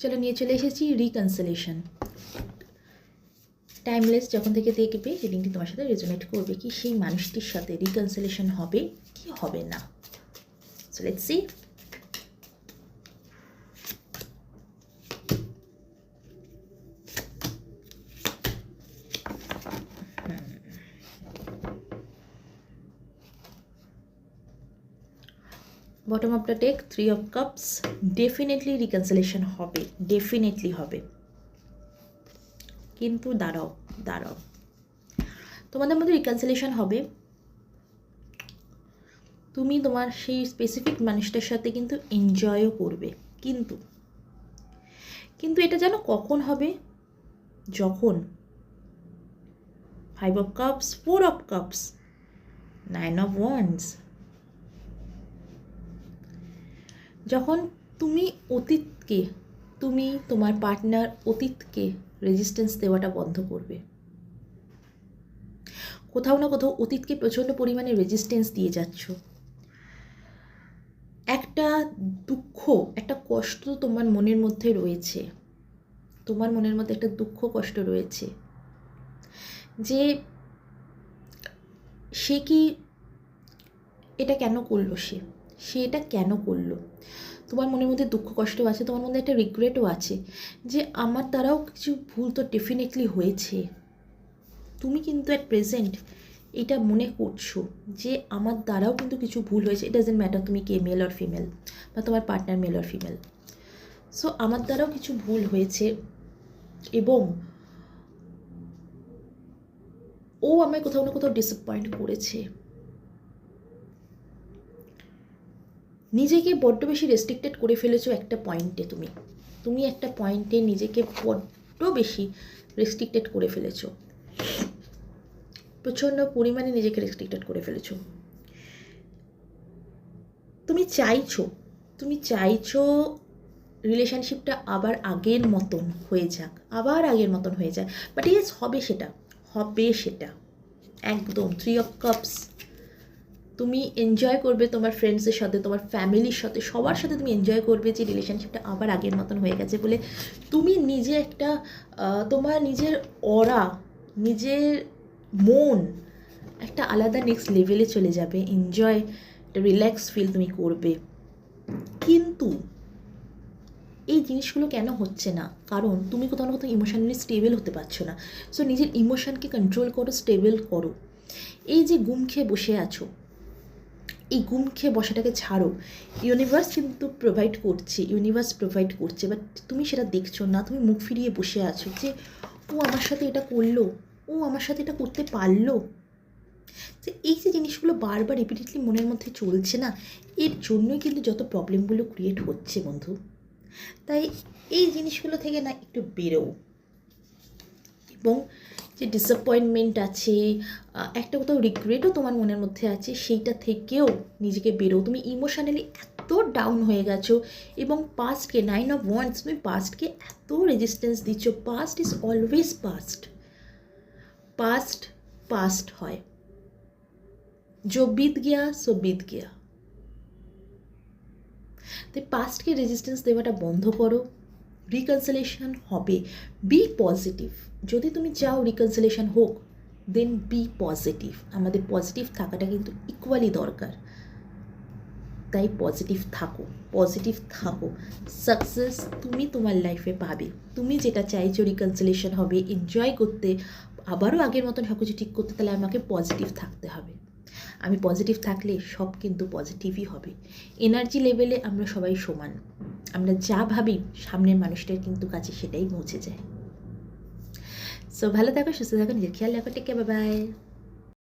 চলো নিয়ে চলে এসেছি রিকনসলেশন টাইমলেস যখন থেকে দেখবে রিডিংটি তোমার সাথে রেজোনেট করবে কি সেই মানুষটির সাথে রিকনসলেশন হবে কি হবে না। So let's see bottom the take three of cups definitely reconciliation হবে ডেফিনেটলি হবে। কিন্তু দাঁড়াও দাঁড়াও। তোমাদের মধ্যে রিকনসিলেশন হবে। তুমি তোমার সেই স্পেসিফিক মানুষটার সাথে কিন্তু এনজয়ও করবে। কিন্তু কিন্তু এটা যেন কখন হবে? যখন? Five of cups four of cups nine of wands যখন তুমি অতীতকে, তুমি তোমার পার্টনার অতীতকে রেজিস্ট্যান্স দেওয়াটা বন্ধ করবে। কোথাও না কোথাও অতীতকে প্রচণ্ড পরিমাণে রেজিস্ট্যান্স দিয়ে যাচ্ছ। একটা দুঃখ, একটা কষ্ট তোমার মনের মধ্যে রয়েছে। তোমার মনের মধ্যে একটা দুঃখ, কষ্ট রয়েছে। যে সে কি, এটা কেন করল সে? সে এটা কেন করল? তোমার মনের মধ্যে দুঃখ কষ্ট আছে, তোমার মধ্যে একটা রিগ্রেটও আছে যে আমার দ্বারাও কিছু ভুল তো ডেফিনেটলি হয়েছে। তুমি কিন্তু অ্যাট প্রেজেন্ট এটা মনে করছ যে আমার দ্বারাও কিন্তু কিছু ভুল হয়েছে ইট ডাজেন্ট ম্যাটার তুমি কে মেল অর ফিমেল বা তোমার partner male or female so আমার দ্বারাও কিছু ভুল হয়েছে এবং ও আমায় কোথাও না কোথাও ডিসঅ্যাপয়েন্ট করেছে। নিজেকে বড্ড বেশি রেস্ট্রিক্টেড করে ফেলেছো একটা পয়েন্টে তুমি। তুমি একটা পয়েন্টে নিজেকে বড্ড বেশি রেস্ট্রিক্টেড করে ফেলেছো। প্রচণ্ড পরিমাণে নিজেকে রেস্ট্রিক্টেড করে ফেলেছো। তুমি চাইছো তুমি চাইছো রিলেশনশিপটা আবার আগের মতন হয়ে যাক, আবার আগের মতন হয়ে যায়। বাট ইয়েস হবে সেটা হবে সেটা। একদম থ্রি অফ কাপস তুমি এনজয় করবে তোমার ফ্রেন্ডসের সাথে, তোমার ফ্যামিলির সাথে, সবার সাথে তুমি এনজয় করবে যে রিলেশনশিপটা আবার আগের মতন হয়ে গেছে বলে তুমি নিজে একটা তোমার নিজের অরা নিজের মন একটা আলাদা নেক্সট লেভেলে চলে যাবে। এনজয় একটা রিল্যাক্স ফিল তুমি করবে। কিন্তু এই জিনিসগুলো কেন হচ্ছে না? কারণ তুমি কোথাও না কোথাও ইমোশনালি স্টেবল হতে পারছ না। সো নিজের ইমোশনকে কন্ট্রোল করো স্টেবল করো। এই যে গুম খেয়ে বসে আছো এই গুম খেয়ে বসাটাকে ছাড়ো। ইউনিভার্স কিন্তু প্রোভাইড করছে ইউনিভার্স প্রোভাইড করছে বাট তুমি সেটা দেখছ না, তুমি মুখ ফিরিয়ে বসে আছো যে, ও আমার সাথে এটা করল, ও আমার সাথে এটা করতে পারল। যে এই যে জিনিসগুলো বারবার রিপিটেডলি মনের মধ্যে চলছে না, এর জন্যই কিন্তু যত প্রবলেমগুলো ক্রিয়েট হচ্ছে বন্ধু। তাই এই জিনিসগুলো থেকে না একটু বেরো এবং যে ডিসঅ্যাপয়েন্টমেন্ট আছে আহ, একটা কোথাও রিগ্রেটও তোমার মনের মধ্যে আছে সেইটা থেকেও নিজেকে বেরো তুমি ইমোশনালি এত ডাউন হয়ে গেছো এবং পাস্টকে নাইন অফ ওয়ান্স তুমি পাস্টকে এত রেজিস্ট্যান্স দিচ্ছ past is always past past past হয় जो बीत गया सो बीत गया তাই পাস্টকে রেজিস্ট্যান্স দেওয়াটা বন্ধ করো রিকনসিলেশন হবে। বি পজিটিভ যদি তুমি চাও রিকনসিলেশন হোক দেন বি পজিটিভ আমাদের পজিটিভ থাকাটা কিন্তু ইকুয়ালি দরকার। তাই পজিটিভ থাকো পজিটিভ থাকো। সাকসেস তুমি তোমার লাইফে পাবে। তুমি যেটা চাইছো রিকনসিলেশন হবে এনজয় করতে, আবারও আগের মতন সব কিছু ঠিক করতে, তাহলে আমাকে পজিটিভ থাকতে হবে। আমি পজিটিভ থাকলে সব কিন্তু পজিটিভই হবে। এনার্জি লেভেলে আমরা সবাই সমান। আমরা যা ভাবি সামনের মানুষটার কিন্তু কাছে সেটাই পৌঁছে যায়। সো ভালো থাকো, সুস্থ থাকো, নিজের খেয়াল রাখো টেকে বাই